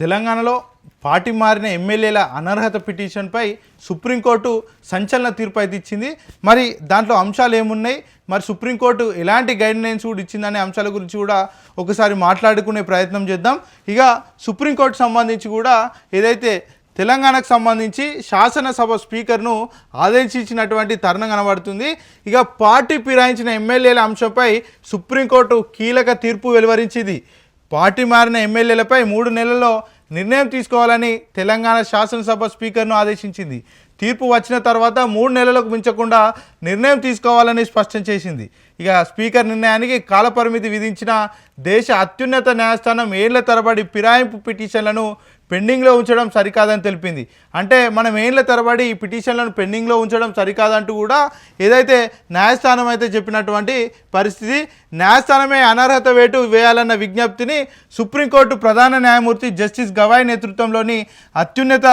తెలంగాణలో పార్టీ మారిన ఎమ్మెల్యేల అనర్హత పిటిషన్పై సుప్రీంకోర్టు సంచలన తీర్పు అయితే ఇచ్చింది. మరి దాంట్లో అంశాలు ఏమున్నాయి? మరి సుప్రీంకోర్టు ఎలాంటి గైడ్లైన్స్ కూడా ఇచ్చిందనే అంశాల గురించి కూడా ఒకసారి మాట్లాడుకునే ప్రయత్నం చేద్దాం. ఇక సుప్రీంకోర్టు సంబంధించి కూడా ఏదైతే తెలంగాణకు సంబంధించి శాసనసభ స్పీకర్ను ఆదేశించినటువంటి తరుణం కనబడుతుంది. ఇక పార్టీ ఫిరాయించిన ఎమ్మెల్యేల అంశంపై సుప్రీంకోర్టు కీలక తీర్పు వెలువరించింది. పార్టీ మారిన ఎమ్మెల్యేలపై మూడు నెలల్లో నిర్ణయం తీసుకోవాలని తెలంగాణ శాసనసభ స్పీకర్ను ఆదేశించింది. తీర్పు వచ్చిన తర్వాత మూడు నెలలకు మించకుండా నిర్ణయం తీసుకోవాలని స్పష్టం చేసింది. ఇక స్పీకర్ నిర్ణయానికి కాలపరిమితి విధించిన దేశ అత్యున్నత న్యాయస్థానం ఏళ్ళ తరబడి ఫిరాయింపు పిటిషన్లను పెండింగ్లో ఉంచడం సరికాదని తెలిపింది. అంటే మనం మెయిన్ల తరబడి ఈ పిటిషన్లను పెండింగ్లో ఉంచడం సరికాదంటూ కూడా ఏదైతే న్యాయస్థానం అయితే చెప్పినటువంటి పరిస్థితి న్యాయస్థానమే అనర్హత వేటు వేయాలన్న విజ్ఞప్తిని సుప్రీంకోర్టు ప్రధాన న్యాయమూర్తి జస్టిస్ గవాయ్ నేతృత్వంలోని అత్యున్నత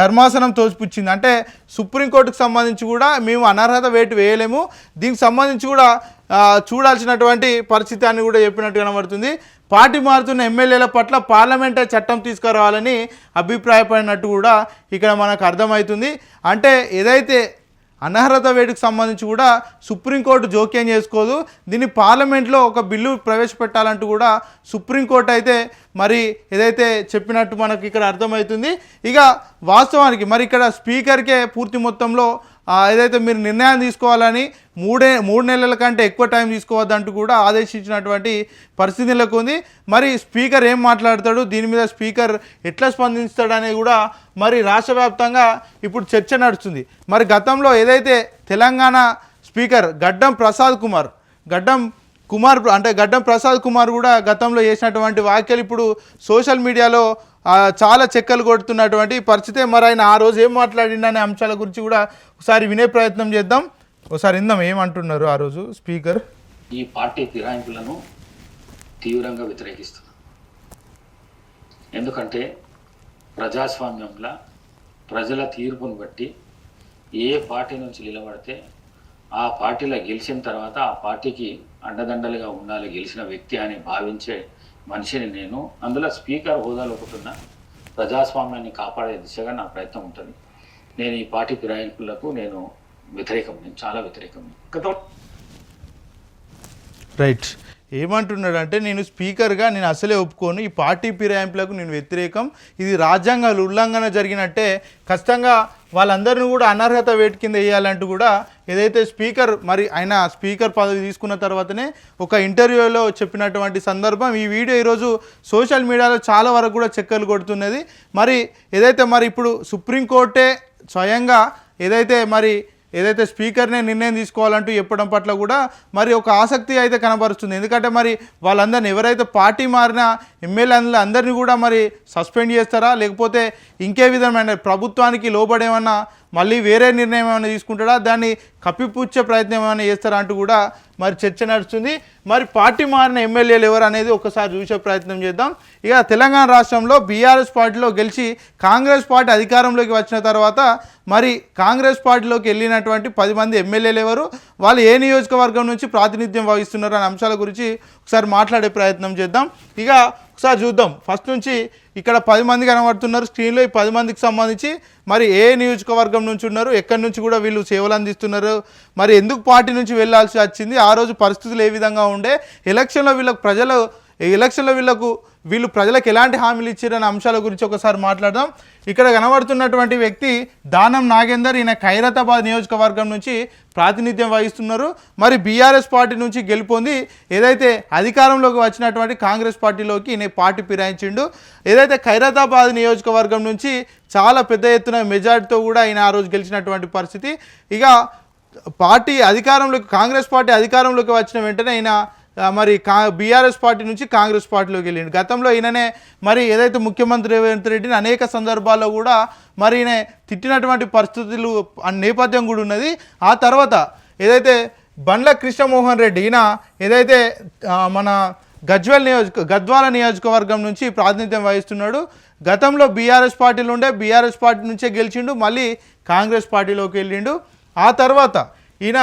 ధర్మాసనం తోసిపుచ్చింది. అంటే సుప్రీంకోర్టుకు సంబంధించి కూడా మేము అనర్హత వేటు వేయలేము. దీనికి సంబంధించి కూడా చూడాల్సినటువంటి పరిస్థితి అని కూడా చెప్పినట్టు కనబడుతుంది. పార్టీ మారుతున్న ఎమ్మెల్యేల పట్ల పార్లమెంటే చట్టం తీసుకురావాలని అభిప్రాయపడినట్టు కూడా ఇక్కడ మనకు అర్థమవుతుంది. అంటే ఏదైతే అనర్హత వేటుకు సంబంధించి కూడా సుప్రీంకోర్టు జోక్యం చేసుకోదు. దీన్ని పార్లమెంట్లో ఒక బిల్లు ప్రవేశపెట్టాలంటూ కూడా సుప్రీంకోర్టు అయితే మరి ఏదైతే చెప్పినట్టు మనకి ఇక్కడ అర్థమవుతుంది. ఇక వాస్తవానికి మరి ఇక్కడ స్పీకర్కే పూర్తి మొత్తంలో ఏదైతే మీరు నిర్ణయం తీసుకోవాలని మూడే మూడు నెలల కంటే ఎక్కువ టైం తీసుకోవద్దంటూ కూడా ఆదేశించినటువంటి పరిస్థితి నెలకొంది. మరి స్పీకర్ ఏం మాట్లాడతాడు? దీని మీద స్పీకర్ ఎట్లా స్పందిస్తాడు అనేది కూడా మరి రాష్ట్ర వ్యాప్తంగా ఇప్పుడు చర్చ నడుస్తుంది. మరి గతంలో ఏదైతే తెలంగాణ స్పీకర్ గడ్డం ప్రసాద్ కుమార్ గడ్డం కుమార్ అంటే గడ్డం ప్రసాద్ కుమార్ కూడా గతంలో చేసినటువంటి వ్యాఖ్యలు ఇప్పుడు సోషల్ మీడియాలో చాలా చెక్కలు కొడుతున్నటువంటి పరిస్థితే మరి ఆయన ఆ రోజు ఏం మాట్లాడిండనే అంశాల గురించి కూడా ఒకసారి వినే ప్రయత్నం చేద్దాం. ఒకసారి ఇందాం ఏమంటున్నారు ఆ రోజు స్పీకర్? ఈ పార్టీ ఫిరాయింపులను తీవ్రంగా వ్యతిరేకిస్తున్నాను ఎందుకంటే ప్రజాస్వామ్యంలో ప్రజల తీర్పును బట్టి ఏ పార్టీ నుంచి నిలబడితే ఆ పార్టీలో గెలిచిన తర్వాత ఆ పార్టీకి అండదండలుగా ఉండాలి గెలిచిన వ్యక్తి అని భావించే మనిషిని నేను అందులో స్పీకర్ హోదాలో ఒకటున్న ప్రజాస్వామ్యాన్ని కాపాడే దిశగా నా ప్రయత్నం ఉంటుంది. నేను ఈ పార్టీ ఫిరాయింపులకు నేను వ్యతిరేకం నేను చాలా వ్యతిరేకం. గత. రైట్. ఏమంటున్నాడు అంటే నేను స్పీకర్గా నేను అసలే ఒప్పుకోను ఈ పార్టీ ఫిరాయింపులకు నేను వ్యతిరేకం ఇది రాజ్యాంగ ఉల్లంఘన జరిగినట్టే ఖచ్చితంగా వాళ్ళందరినీ కూడా అనర్హత వేటు కింద వేయాలంటూ కూడా ఏదైతే స్పీకర్ మరి ఆయన స్పీకర్ పదవి తీసుకున్న తర్వాతనే ఒక ఇంటర్వ్యూలో చెప్పినటువంటి సందర్భం ఈ వీడియో ఈరోజు సోషల్ మీడియాలో చాలా వరకు కూడా చెక్కలు కొడుతున్నది. మరి ఏదైతే మరి ఇప్పుడు సుప్రీంకోర్టే స్వయంగా ఏదైతే మరి ఏదైతే స్పీకర్నే నిర్ణయం తీసుకోవాలంటూ చెప్పడం పట్ల కూడా మరి ఒక ఆసక్తి అయితే కనబరుస్తుంది. ఎందుకంటే మరి వాళ్ళందరినీ ఎవరైతే పార్టీ మారిన ఎమ్మెల్యేలు అందరినీ కూడా మరి సస్పెండ్ చేస్తారా? లేకపోతే ఇంకే విధమైన ప్రభుత్వానికి లోబడేమన్నా మళ్ళీ వేరే నిర్ణయం ఏమైనా తీసుకుంటాడా? దాన్ని కప్పిపుచ్చే ప్రయత్నం ఏమైనా చేస్తారా అంటూ కూడా మరి చర్చ నడుస్తుంది. మరి పార్టీ మారిన ఎమ్మెల్యేలు ఎవరు అనేది ఒకసారి చూసే ప్రయత్నం చేద్దాం. ఇక తెలంగాణ రాష్ట్రంలో బీఆర్ఎస్ పార్టీలో గెలిచి కాంగ్రెస్ పార్టీ అధికారంలోకి వచ్చిన తర్వాత మరి కాంగ్రెస్ పార్టీలోకి వెళ్ళినటువంటి పది మంది ఎమ్మెల్యేలు ఎవరు? వాళ్ళు ఏ నియోజకవర్గం నుంచి ప్రాతినిధ్యం వహిస్తున్నారు అనే అంశాల గురించి ఒకసారి మాట్లాడే ప్రయత్నం చేద్దాం. ఇక ఒకసారి చూద్దాం. ఫస్ట్ నుంచి ఇక్కడ పది మంది కనబడుతున్నారు. స్క్రీన్లో ఈ పది మందికి సంబంధించి మరి ఏ నియోజకవర్గం నుంచి ఉన్నారు ఎక్కడి నుంచి కూడా వీళ్ళు సేవలు అందిస్తున్నారు మరి ఎందుకు పార్టీ నుంచి వెళ్ళాల్సి వచ్చింది ఆ రోజు పరిస్థితులు ఏ విధంగా ఉండే ఎలక్షన్లో వీళ్ళకి ప్రజలు ఈ ఎలక్షన్లో వీళ్ళకు వీళ్ళు ప్రజలకు ఎలాంటి హామీలు ఇచ్చారనే అంశాల గురించి ఒకసారి మాట్లాడదాం. ఇక్కడ కనబడుతున్నటువంటి వ్యక్తి దానం నాగేందర్ ఈయన ఖైరతాబాద్ నియోజకవర్గం నుంచి ప్రాతినిధ్యం వహిస్తున్నారు. మరి బీఆర్ఎస్ పార్టీ నుంచి గెలుపొంది ఏదైతే అధికారంలోకి వచ్చినటువంటి కాంగ్రెస్ పార్టీలోకి ఈయన పార్టీ ఫిరాయించిండు. ఏదైతే ఖైరతాబాద్ నియోజకవర్గం నుంచి చాలా పెద్ద ఎత్తున మెజార్టీతో కూడా ఆయన ఆ రోజు గెలిచినటువంటి పరిస్థితి. ఇక పార్టీ అధికారంలోకి కాంగ్రెస్ పార్టీ అధికారంలోకి వచ్చిన వెంటనే ఆయన మరి కా బీఆర్ఎస్ పార్టీ నుంచి కాంగ్రెస్ పార్టీలోకి వెళ్ళిండు. గతంలో ఈయననే మరి ఏదైతే ముఖ్యమంత్రి రేవంత్ రెడ్డిని అనేక సందర్భాల్లో కూడా మరి ఈయన తిట్టినటువంటి పరిస్థితులు నేపథ్యం కూడా ఉన్నది. ఆ తర్వాత ఏదైతే బండ్ల కృష్ణమోహన్ రెడ్డి ఈయన ఏదైతే మన గజ్వెల్ నియోజక గద్వాల నియోజకవర్గం నుంచి ప్రాతినిధ్యం వహిస్తున్నాడు. గతంలో బీఆర్ఎస్ పార్టీలు ఉండే బీఆర్ఎస్ పార్టీ నుంచే గెలిచిండు మళ్ళీ కాంగ్రెస్ పార్టీలోకి వెళ్ళిండు. ఆ తర్వాత ఈయన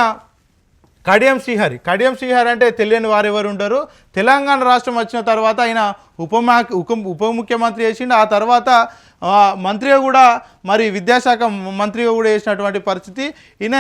కడియం శ్రీహరి. కడియం శ్రీహరి అంటే తెలియని వారు ఎవరు ఉంటారు తెలంగాణ రాష్ట్రం వచ్చిన తర్వాత ఆయన ఉపమా ఉప ఉప ముఖ్యమంత్రి చేసిండు. ఆ తర్వాత మంత్రిగా కూడా మరి విద్యాశాఖ మంత్రిగా కూడా చేసినటువంటి పరిస్థితి. ఈయన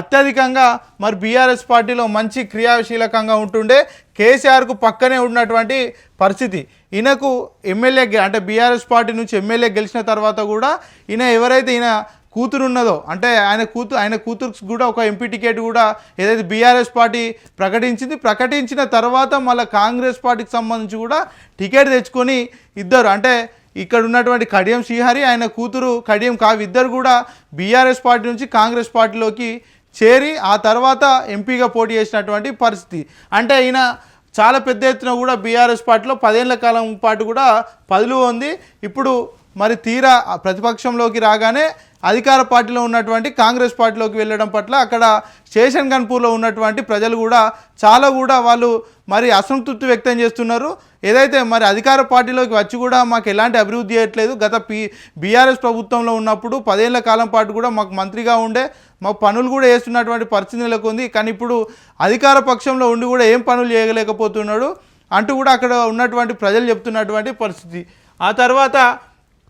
అత్యధికంగా మరి బీఆర్ఎస్ పార్టీలో మంచి క్రియాశీలకంగా ఉంటుండే. కేసీఆర్కు పక్కనే ఉన్నటువంటి పరిస్థితి. ఈయనకు ఎమ్మెల్యే అంటే బీఆర్ఎస్ పార్టీ నుంచి ఎమ్మెల్యే గెలిచిన తర్వాత కూడా ఈయన ఎవరైతే ఈయన కూతురు ఉన్నదో అంటే ఆయన కూతురు ఆయన కూతురు కూడా ఒక ఎంపీ టికెట్ కూడా ఏదైతే బీఆర్ఎస్ పార్టీ ప్రకటించింది ప్రకటించిన తర్వాత మళ్ళీ కాంగ్రెస్ పార్టీకి సంబంధించి కూడా టికెట్ తెచ్చుకొని ఇద్దరు. అంటే ఇక్కడ ఉన్నటువంటి కడియం శ్రీహరి ఆయన కూతురు కడియం కావి ఇద్దరు కూడా బీఆర్ఎస్ పార్టీ నుంచి కాంగ్రెస్ పార్టీలోకి చేరి ఆ తర్వాత ఎంపీగా పోటీ చేసినటువంటి పరిస్థితి. అంటే ఈయన చాలా పెద్ద ఎత్తున కూడా బీఆర్ఎస్ పార్టీలో పదేళ్ళ కాలం పాటు కూడా పదులు ఉంది. ఇప్పుడు మరి తీరా ప్రతిపక్షంలోకి రాగానే అధికార పార్టీలో ఉన్నటువంటి కాంగ్రెస్ పార్టీలోకి వెళ్ళడం పట్ల అక్కడ స్టేషన్ గన్పూర్లో ఉన్నటువంటి ప్రజలు కూడా చాలా కూడా వాళ్ళు మరి అసంతృప్తి వ్యక్తం చేస్తున్నారు. ఏదైతే మరి అధికార పార్టీలోకి వచ్చి కూడా మాకు ఎలాంటి అభివృద్ధి చేయట్లేదు. గత పీ బీఆర్ఎస్ ప్రభుత్వంలో ఉన్నప్పుడు పదేళ్ళ కాలం పాటు కూడా మాకు మంత్రిగా ఉండే మాకు పనులు కూడా చేస్తున్నటువంటి పరిస్థితి నెలకొంది కానీ ఇప్పుడు అధికార పక్షంలో ఉండి కూడా ఏం పనులు చేయలేకపోతున్నాడు అంటూ కూడా అక్కడ ఉన్నటువంటి ప్రజలు చెప్తున్నటువంటి పరిస్థితి. ఆ తర్వాత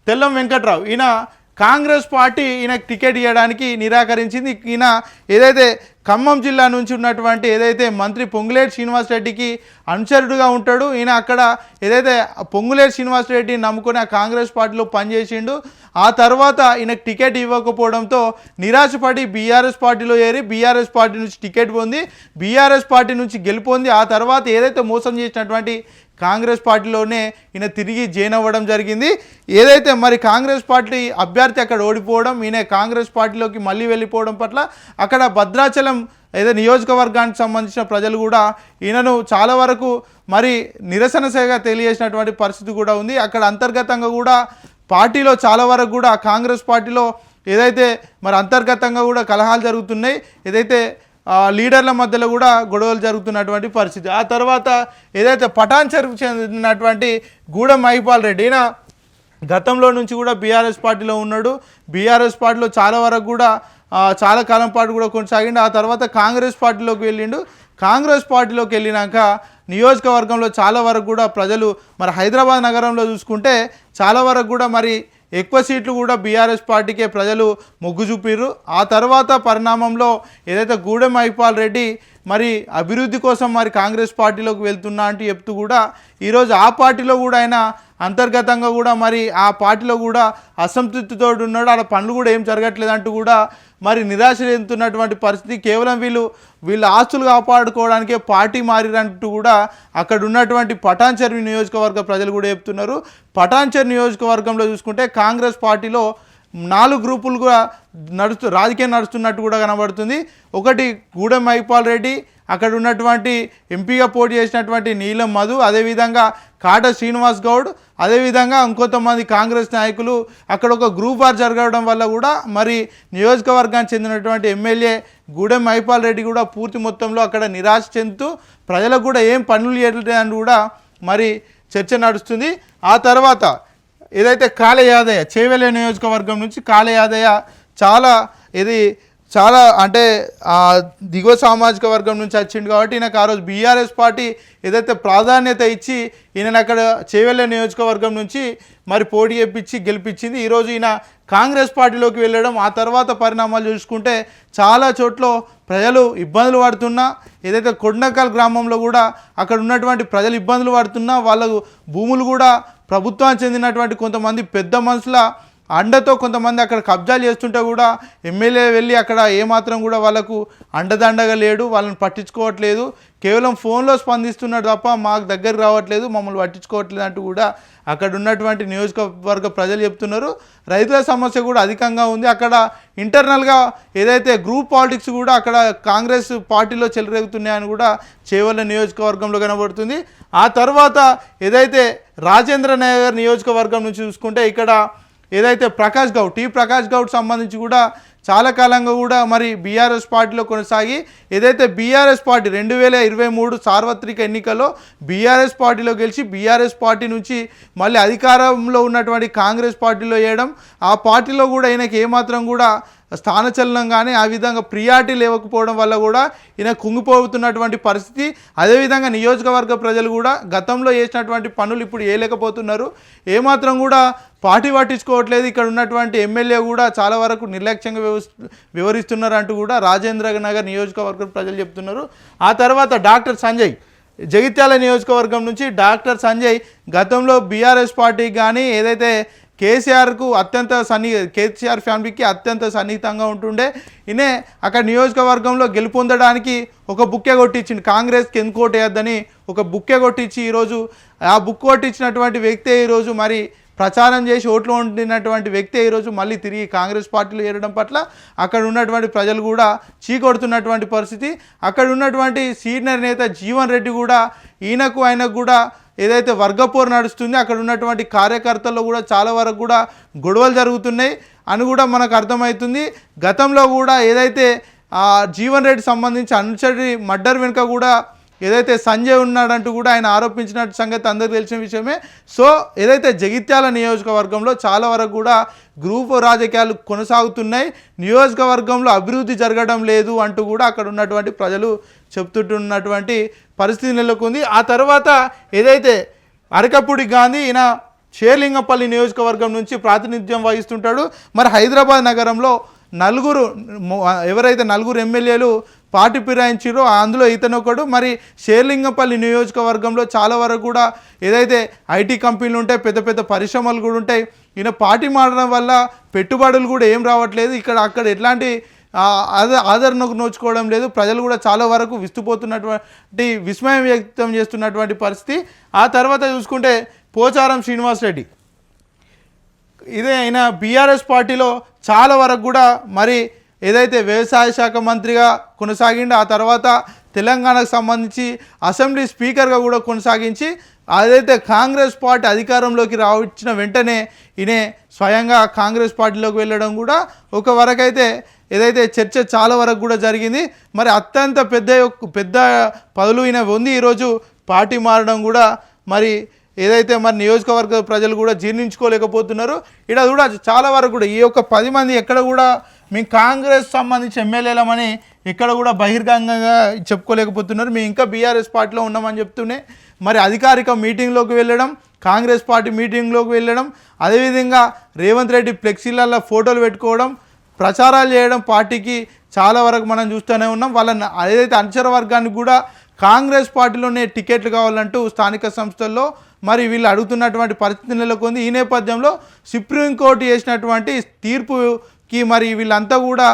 తెల్లం వెంకట్రావు ఈయన కాంగ్రెస్ పార్టీ ఈయనకు టికెట్ ఇవ్వడానికి నిరాకరించింది. ఈయన ఏదైతే ఖమ్మం జిల్లా నుంచి ఉన్నటువంటి ఏదైతే మంత్రి పొంగులేటి శ్రీనివాస్ రెడ్డికి అనుచరుడుగా ఉంటాడు ఈయన అక్కడ ఏదైతే పొంగులేటి శ్రీనివాస్ రెడ్డిని నమ్ముకుని ఆ కాంగ్రెస్ పార్టీలో పనిచేసిండు ఆ తర్వాత ఈయనకు టికెట్ ఇవ్వకపోవడంతో నిరాశపడి బీఆర్ఎస్ పార్టీలో ఏరి బీఆర్ఎస్ పార్టీ నుంచి టికెట్ పొంది బీఆర్ఎస్ పార్టీ నుంచి గెలుపొంది ఆ తర్వాత ఏదైతే మోసం చేసినటువంటి కాంగ్రెస్ పార్టీలోనే ఈయన తిరిగి జైన్ అవ్వడం జరిగింది. ఏదైతే మరి కాంగ్రెస్ పార్టీ అభ్యర్థి అక్కడ ఓడిపోవడం ఈయన కాంగ్రెస్ పార్టీలోకి మళ్ళీ వెళ్ళిపోవడం పట్ల అక్కడ భద్రాచలం ఏదో నియోజకవర్గానికి సంబంధించిన ప్రజలు కూడా ఈయనను చాలా వరకు మరి నిరసనసేగా తెలియజేసినటువంటి పరిస్థితి కూడా ఉంది. అక్కడ అంతర్గతంగా కూడా పార్టీలో చాలా వరకు కూడా కాంగ్రెస్ పార్టీలో ఏదైతే మరి అంతర్గతంగా కూడా కలహాలు జరుగుతున్నాయి. ఏదైతే లీడర్ల మధ్యలో కూడా గొడవలు జరుగుతున్నటువంటి పరిస్థితి. ఆ తర్వాత ఏదైతే పటాన్ చెరుకు చెందినటువంటి గూడెం మహిపాల్ రెడ్డి ఈయన గతంలో నుంచి కూడా బీఆర్ఎస్ పార్టీలో ఉన్నాడు. బీఆర్ఎస్ పార్టీలో చాలా వరకు కూడా చాలా కాలం పాటు కూడా కొనసాగిండు. ఆ తర్వాత కాంగ్రెస్ పార్టీలోకి వెళ్ళిండు. కాంగ్రెస్ పార్టీలోకి వెళ్ళినాక నియోజకవర్గంలో చాలా వరకు కూడా ప్రజలు మరి హైదరాబాద్ నగరంలో చూసుకుంటే చాలా వరకు కూడా మరి ఎక్కువ సీట్లు కూడా బీఆర్ఎస్ పార్టీకే ప్రజలు మొగ్గు చూపిర్రు. ఆ తర్వాత పరిణామంలో ఏదైతే గూడెం మహిపాల్ రెడ్డి మరి అభివృద్ధి కోసం మరి కాంగ్రెస్ పార్టీలోకి వెళ్తున్నా అంటూ చెప్తూ కూడా ఈరోజు ఆ పార్టీలో కూడా ఆయన అంతర్గతంగా కూడా మరి ఆ పార్టీలో కూడా అసంతృప్తితో ఉన్నాడు. అలా పనులు కూడా ఏం జరగట్లేదు అంటూ కూడా మరి నిరాశ చెందుతున్నటువంటి పరిస్థితి కేవలం వీళ్ళు వీళ్ళ ఆస్తులు కాపాడుకోవడానికే పార్టీ మారిరంటూ కూడా అక్కడ ఉన్నటువంటి పటాన్చెరు నియోజకవర్గ ప్రజలు కూడా చెప్తున్నారు. పటాన్చెరు నియోజకవర్గంలో చూసుకుంటే కాంగ్రెస్ పార్టీలో నాలుగు గ్రూపులు కూడా నడుస్తూ రాజకీయం నడుస్తున్నట్టు కూడా కనబడుతుంది. ఒకటి గూడెం మైపాల్ రెడ్డి అక్కడ ఉన్నటువంటి ఎంపీగా పోటీ చేసినటువంటి నీలం మధు అదేవిధంగా కాట శ్రీనివాస్ గౌడ్ అదేవిధంగా ఇంకొంతమంది కాంగ్రెస్ నాయకులు. అక్కడ ఒక గ్రూప్ వార్ జరగడం వల్ల కూడా మరి నియోజకవర్గానికి చెందినటువంటి ఎమ్మెల్యే గూడెం మైపాల్ రెడ్డి కూడా పూర్తి మొత్తంలో అక్కడ నిరాశ చెందుతూ ప్రజలకు కూడా ఏం పనులు చేయలేదని కూడా మరి చర్చ నడుస్తుంది. ఆ తర్వాత ఏదైతే కాళయాదయ యాదయ్య చేవెళ్ళ నియోజకవర్గం నుంచి కాళయాదయ చాలా ఇది చాలా అంటే దిగువ సామాజిక వర్గం నుంచి వచ్చిండు కాబట్టి ఈయనకు ఆ రోజు బీఆర్ఎస్ పార్టీ ఏదైతే ప్రాధాన్యత ఇచ్చి ఈయన అక్కడ చేవెళ్ళ నియోజకవర్గం నుంచి మరి పోటీ చేపించి గెలిపించింది. ఈరోజు ఈయన కాంగ్రెస్ పార్టీలోకి వెళ్ళడం ఆ తర్వాత పరిణామాలు చూసుకుంటే చాలా చోట్ల ప్రజలు ఇబ్బందులు పడుతున్నా. ఏదైతే కొండకల్ గ్రామంలో కూడా అక్కడ ఉన్నటువంటి ప్రజలు ఇబ్బందులు పడుతున్నా వాళ్ళకు భూములు కూడా ప్రభుత్వానికి చెందినటువంటి కొంతమంది పెద్ద మనుషుల అండతో కొంతమంది అక్కడ కబ్జాలు చేస్తుంటే కూడా ఎమ్మెల్యే వెళ్ళి అక్కడ ఏమాత్రం కూడా వాళ్ళకు అండదండగా లేడు వాళ్ళని పట్టించుకోవట్లేదు. కేవలం ఫోన్లో స్పందిస్తున్నాడు తప్ప మాకు దగ్గర రావట్లేదు మమ్మల్ని పట్టించుకోవట్లేదు అంటూ కూడా అక్కడ ఉన్నటువంటి నియోజకవర్గ ప్రజలు చెప్తున్నారు. రైతుల సమస్య కూడా అధికంగా ఉంది. అక్కడ ఇంటర్నల్గా ఏదైతే గ్రూప్ పాలిటిక్స్ కూడా అక్కడ కాంగ్రెస్ పార్టీలో చెలరేగుతున్నాయని కూడా చేవల్ల నియోజకవర్గంలో కనబడుతుంది. ఆ తర్వాత ఏదైతే రాజేంద్ర నగర్ నియోజకవర్గం నుంచి చూసుకుంటే ఇక్కడ ఏదైతే ప్రకాష్ గౌడ్ టీ ప్రకాష్ గౌడ్ సంబంధించి కూడా చాలా కాలంగా కూడా మరి బీఆర్ఎస్ పార్టీలో కొనసాగి ఏదైతే బీఆర్ఎస్ పార్టీ రెండు వేల ఇరవై మూడు సార్వత్రిక ఎన్నికల్లో బీఆర్ఎస్ పార్టీలో గెలిచి బీఆర్ఎస్ పార్టీ నుంచి మళ్ళీ అధికారంలో ఉన్నటువంటి కాంగ్రెస్ పార్టీలో వేయడం ఆ పార్టీలో కూడా ఈయనకి ఏమాత్రం కూడా స్థానచలనం కానీ ఆ విధంగా ప్రియారిటీ లేవకపోవడం వల్ల కూడా ఈయన కుంగిపోతున్నటువంటి పరిస్థితి. అదేవిధంగా నియోజకవర్గ ప్రజలు కూడా గతంలో చేసినటువంటి పనులు ఇప్పుడు వేయలేకపోతున్నారు ఏమాత్రం కూడా పార్టీ పట్టించుకోవట్లేదు. ఇక్కడ ఉన్నటువంటి ఎమ్మెల్యే కూడా చాలా వరకు నిర్లక్ష్యంగా వ్యవహ- వివరిస్తున్నారు అంటూ కూడా రాజేంద్ర నగర్ నియోజకవర్గం ప్రజలు చెప్తున్నారు. ఆ తర్వాత డాక్టర్ సంజయ్ జగిత్యాల నియోజకవర్గం నుంచి డాక్టర్ సంజయ్ గతంలో బీఆర్ఎస్ పార్టీకి కానీ ఏదైతే కేసీఆర్కు అత్యంత సన్ని కేసీఆర్ ఫ్యామిలీకి అత్యంత సన్నిహితంగా ఉంటుండే. ఈయనే అక్కడ నియోజకవర్గంలో గెలుపొందడానికి ఒక బుక్కే కొట్టించింది కాంగ్రెస్కి ఎందుకు ఓటేయద్దని ఒక బుక్కే కొట్టించి ఈరోజు ఆ బుక్ కొట్టించినటువంటి వ్యక్తే ఈరోజు మరి ప్రచారం చేసి ఓట్లు ఉండినటువంటి వ్యక్తి ఈరోజు మళ్ళీ తిరిగి కాంగ్రెస్ పార్టీలో ఏరడం పట్ల అక్కడ ఉన్నటువంటి ప్రజలు కూడా చీకొడుతున్నటువంటి పరిస్థితి. అక్కడ ఉన్నటువంటి సీనియర్ నేత జీవన్ రెడ్డి కూడా ఈయనకు ఆయనకు కూడా ఏదైతే వర్గపోరు నడుస్తుంది అక్కడ ఉన్నటువంటి కార్యకర్తల్లో కూడా చాలా వరకు కూడా గొడవలు జరుగుతున్నాయి అని కూడా మనకు అర్థమవుతుంది. గతంలో కూడా ఏదైతే ఆ జీవన్ రెడ్డి సంబంధించి అనుచరి మర్డర్ వెనుక కూడా ఏదైతే సంజయ్ ఉన్నాడంటూ కూడా ఆయన ఆరోపించినట్టు సంగతి అందరికీ తెలిసిన విషయమే. సో ఏదైతే జగిత్యాల నియోజకవర్గంలో చాలా వరకు కూడా గ్రూప్ రాజకీయాలు కొనసాగుతున్నాయి. నియోజకవర్గంలో అభివృద్ధి జరగడం లేదు అంటూ కూడా అక్కడ ఉన్నటువంటి ప్రజలు చెప్తుంటున్నటువంటి పరిస్థితి నెలకొంది. ఆ తర్వాత ఏదైతే అరకపూడి గాంధీ ఈయన షేర్లింగపల్లి నియోజకవర్గం నుంచి ప్రాతినిధ్యం వహిస్తుంటాడు. మరి హైదరాబాద్ నగరంలో నలుగురు ఎవరైతే నలుగురు ఎమ్మెల్యేలు పార్టీ ఫిరాయించారో అందులో ఇతను ఒకడు. మరి షేర్లింగపల్లి నియోజకవర్గంలో చాలా వరకు కూడా ఏదైతే ఐటీ కంపెనీలు ఉంటాయి పెద్ద పెద్ద పరిశ్రమలు కూడా ఉంటాయి. ఈయన పార్టీ మారడం వల్ల పెట్టుబడులు కూడా ఏం రావట్లేదు. ఇక్కడ అక్కడ ఎట్లాంటి ఆదరణకు నోచుకోవడం లేదు. ప్రజలు కూడా చాలా వరకు విస్తుపోతున్నటువంటి విస్మయం వ్యక్తం చేస్తున్నటువంటి పరిస్థితి. ఆ తర్వాత చూసుకుంటే పోచారం శ్రీనివాసరెడ్డి ఇదే ఆయన బీఆర్ఎస్ పార్టీలో చాలా వరకు కూడా మరి ఏదైతే వ్యవసాయ శాఖ మంత్రిగా కొనసాగిండో ఆ తర్వాత తెలంగాణకు సంబంధించి అసెంబ్లీ స్పీకర్గా కూడా కొనసాగించి అదైతే కాంగ్రెస్ పార్టీ అధికారంలోకి రావచ్చిన వెంటనే ఈయన స్వయంగా కాంగ్రెస్ పార్టీలోకి వెళ్ళడం కూడా ఒక వరకైతే ఏదైతే చర్చ చాలా వరకు కూడా జరిగింది మరి అత్యంత పెద్ద యొక్క- పెద్ద పదవులు ఈయన ఉంది ఈరోజు పార్టీ మారడం కూడా మరి ఏదైతే మరి నియోజకవర్గ ప్రజలు కూడా జీర్ణించుకోలేకపోతున్నారు. ఇక్కడ కూడా చాలా వరకు కూడా ఈ యొక్క పది మంది ఎక్కడ కూడా మేము కాంగ్రెస్ సంబంధించి ఎమ్మెల్యేలమని ఎక్కడ కూడా బహిర్గంగంగా చెప్పుకోలేకపోతున్నారు. మేము ఇంకా బీఆర్ఎస్ పార్టీలో ఉన్నామని చెప్తూనే మరి అధికారిక మీటింగ్లోకి వెళ్ళడం కాంగ్రెస్ పార్టీ మీటింగ్లోకి వెళ్ళడం అదేవిధంగా రేవంత్ రెడ్డి ఫ్లెక్సీలలో ఫోటోలు పెట్టుకోవడం ప్రచారాలు చేయడం పార్టీకి చాలా వరకు మనం చూస్తూనే ఉన్నాం. వాళ్ళని ఏదైతే అనుచర వర్గానికి కూడా కాంగ్రెస్ పార్టీలోనే టికెట్లు కావాలంటూ స్థానిక సంస్థల్లో మరి వీళ్ళు అడుగుతున్నటువంటి పరిస్థితి నెలకొంది. ఈ నేపథ్యంలో సుప్రీంకోర్టు చేసినటువంటి తీర్పుకి మరి వీళ్ళంతా కూడా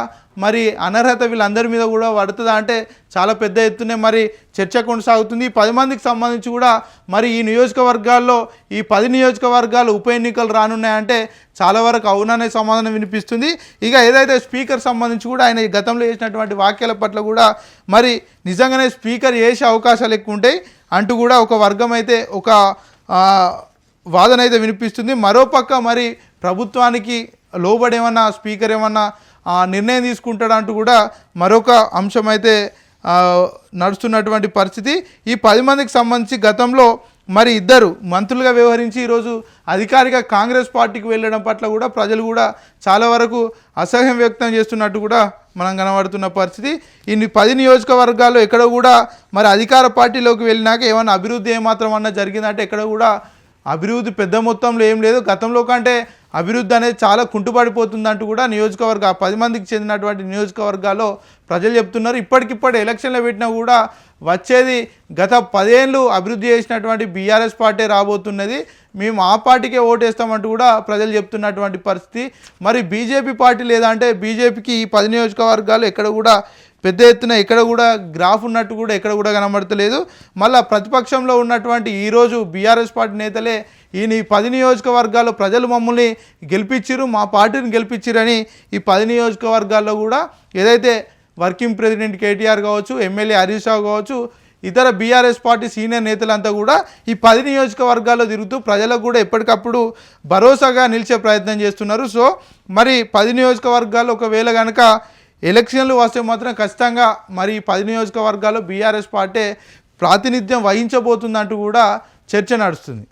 మరి అనర్హత వీళ్ళందరి మీద కూడా పడుతుందా అంటే చాలా పెద్ద ఎత్తునే మరి చర్చ కొనసాగుతుంది. పది మందికి సంబంధించి కూడా మరి ఈ నియోజకవర్గాల్లో ఈ పది నియోజకవర్గాలు ఉప ఎన్నికలు రానున్నాయంటే చాలా వరకు అవుననే సమాధానం వినిపిస్తుంది. ఇక ఏదైతే స్పీకర్ సంబంధించి కూడా ఆయన ఈ గతంలో చేసినటువంటి వాక్యాల పట్ల కూడా మరి నిజంగానే స్పీకర్ చేసే అవకాశాలు ఎక్కువ ఉంటాయి. అంటూ కూడా ఒక వర్గం అయితే ఒక వాదన అయితే వినిపిస్తుంది. మరోపక్క మరి ప్రభుత్వానికి లోబడి ఏమన్నా స్పీకర్ ఏమన్నా నిర్ణయం తీసుకుంటాడంటూ కూడా మరొక అంశం అయితే నడుస్తున్నటువంటి పరిస్థితి. ఈ పది మందికి సంబంధించి గతంలో మరి ఇద్దరు మంత్రులుగా వ్యవహరించి ఈరోజు అధికారిక కాంగ్రెస్ పార్టీకి వెళ్ళడం పట్ల కూడా ప్రజలు కూడా చాలా వరకు అసహ్యం వ్యక్తం చేస్తున్నట్టు కూడా మనం కనబడుతున్న పరిస్థితి. ఈ పది నియోజకవర్గాల్లో ఎక్కడ కూడా మరి అధికార పార్టీలోకి వెళ్ళినాక ఏమైనా అభివృద్ధి ఏమాత్రం అన్నా జరిగిందంటే ఎక్కడ కూడా అభివృద్ధి పెద్ద మొత్తంలో ఏం లేదు. గతంలో కంటే అభివృద్ధి అనేది చాలా కుంటుపడిపోతుందంటూ కూడా నియోజకవర్గ పది మందికి చెందినటువంటి నియోజకవర్గాల్లో ప్రజలు చెప్తున్నారు. ఇప్పటికిప్పుడు ఎలక్షన్లో పెట్టినా కూడా వచ్చేది గత పదేళ్ళు అభివృద్ధి చేసినటువంటి బీఆర్ఎస్ పార్టీ రాబోతున్నది. మేము ఆ పార్టీకే ఓటేస్తామంటూ కూడా ప్రజలు చెప్తున్నటువంటి పరిస్థితి. మరి బీజేపీ పార్టీ లేదంటే బీజేపీకి ఈ పది నియోజకవర్గాలు ఎక్కడ కూడా పెద్ద ఎత్తున ఎక్కడ కూడా గ్రాఫ్ ఉన్నట్టు కూడా ఎక్కడ కూడా కనబడతలేదు. మళ్ళీ ప్రతిపక్షంలో ఉన్నటువంటి ఈరోజు బీఆర్ఎస్ పార్టీ నేతలే ఈయన ఈ పది నియోజకవర్గాల్లో ప్రజలు మమ్మల్ని గెలిపించిరు మా పార్టీని గెలిపించిరని ఈ పది నియోజకవర్గాల్లో కూడా ఏదైతే వర్కింగ్ ప్రెసిడెంట్ కేటీఆర్ కావచ్చు ఎమ్మెల్యే హరీష్ రావు కావచ్చు ఇతర బీఆర్ఎస్ పార్టీ సీనియర్ నేతలంతా కూడా ఈ పది నియోజకవర్గాల్లో తిరుగుతూ ప్రజలకు కూడా ఎప్పటికప్పుడు భరోసాగా నిలిచే ప్రయత్నం చేస్తున్నారు. సో మరి పది నియోజకవర్గాల్లో ఒకవేళ కనుక ఎలక్షన్లు వస్తే మాత్రం ఖచ్చితంగా మరి పది నియోజకవర్గాల్లో బీఆర్ఎస్ పార్టీ ప్రాతినిధ్యం వహించబోతుందంటూ కూడా చర్చ నడుస్తుంది.